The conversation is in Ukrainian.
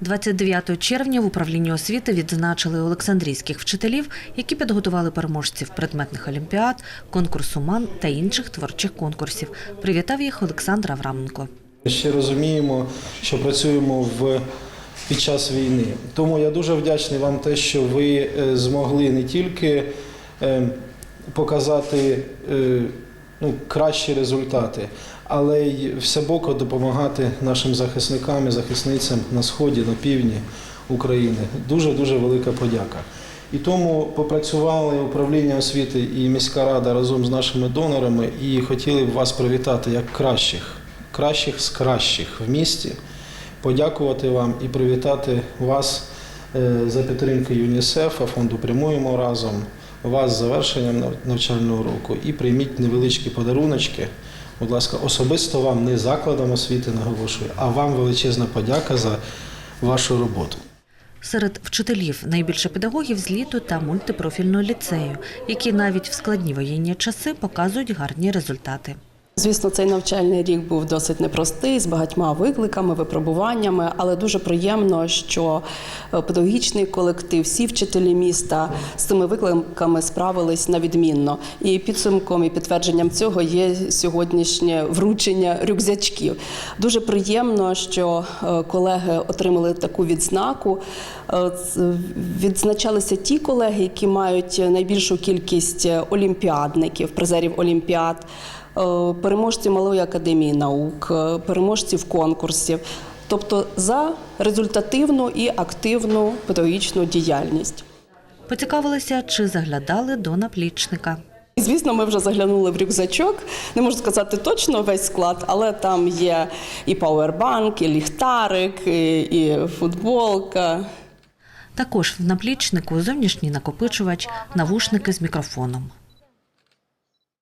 29 червня в управлінні освіти відзначили олександрійських вчителів, які підготували переможців предметних олімпіад, конкурсу МАН та інших творчих конкурсів. Привітав їх Олександр Авраменко. Ще розуміємо, що працюємо в під час війни. Тому я дуже вдячний вам те, що ви е, змогли не тільки е, показати е, ну, кращі результати, але й всебоко допомагати нашим захисникам і захисницям на сході, на півдні України. Дуже дуже велика подяка. І тому попрацювали управління освіти і міська рада разом з нашими донорами і хотіли б вас привітати як кращих, кращих з кращих в місті, подякувати вам і привітати вас е, за підтримки ЮНІСЕФа, фонду Прямуємо разом, вас з завершенням навчального року і прийміть невеличкі подаруночки. Будь ласка, особисто вам не закладом освіти наголошую, а вам величезна подяка за вашу роботу. Серед вчителів найбільше педагогів з літу та мультипрофільного ліцею, які навіть в складні воєнні часи показують гарні результати. Звісно, цей навчальний рік був досить непростий з багатьма викликами, випробуваннями, але дуже приємно, що е, педагогічний колектив, всі вчителі міста з цими викликами справились на відмінно. І підсумком і підтвердженням цього є сьогоднішнє вручення рюкзачків. Дуже приємно, що е, колеги отримали таку відзнаку. Е, Відзначалися ті колеги, які мають найбільшу кількість олімпіадників, призерів олімпіад. Е, переможці Малої академії наук, е, переможців конкурсів, тобто за результативну і активну педагогічну діяльність. Поцікавилися, чи заглядали до наплічника. Звісно, ми вже заглянули в рюкзачок. Не можу сказати точно весь склад, але там є і пауербанк, і ліхтарик, і, і футболка. Також в наплічнику зовнішній накопичувач, навушники з мікрофоном.